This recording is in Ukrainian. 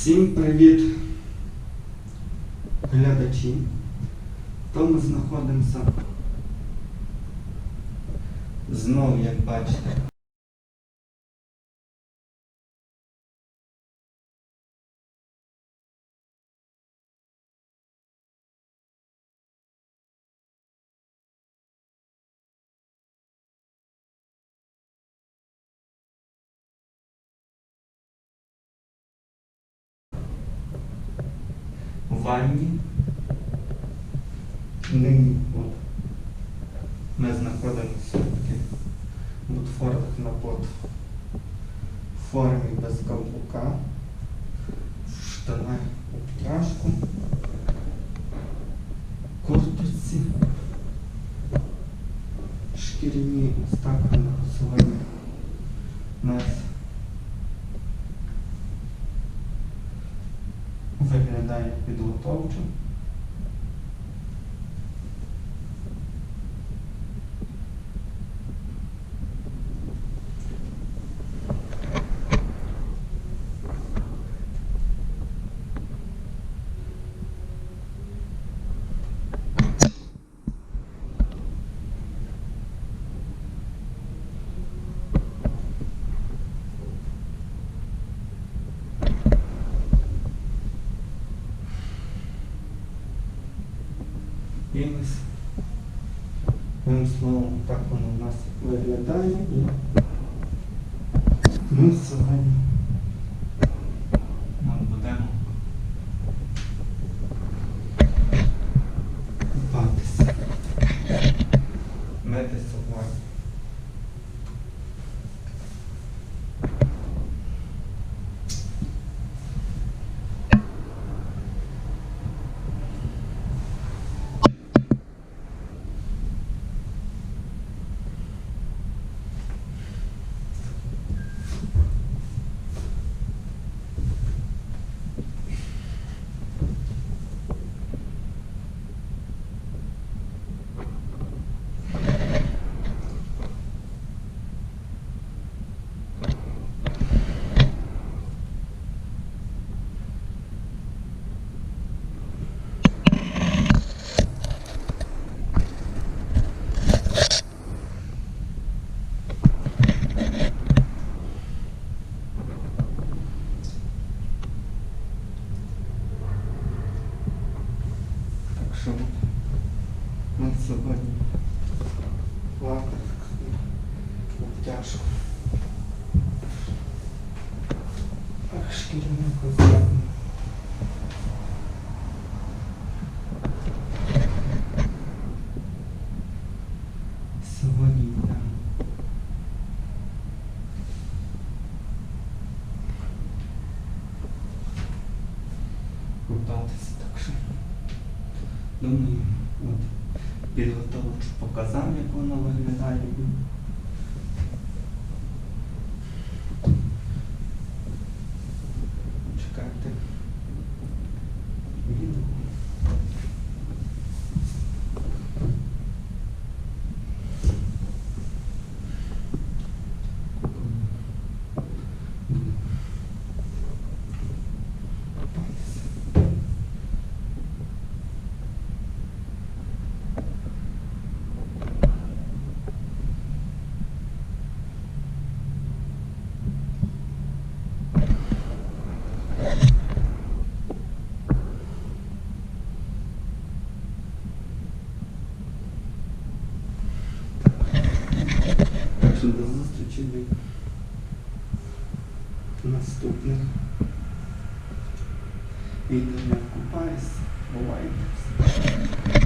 Всім привіт, глядачі. То ми знаходимося знову, як бачите. Ванні. Нині от, ми знаходимося в Ботфордах на бот формі без каблука, в штанах обтяжку, курточці, шкіряні ось так воно сьогодні у нас виглядає підготовчо. Ось, одним так воно у нас виглядає. І ми сьогодні от будемо купатися. Митися в ванні. Сьогодні ладно, обтяжку. Ах, шкіряну козляну. Сьогодні йдемо. Купатися. Думаю, от підготовчу показав, як воно виглядає. Чекайте. До зустрічі до наступних не купаюсь. Бувайте.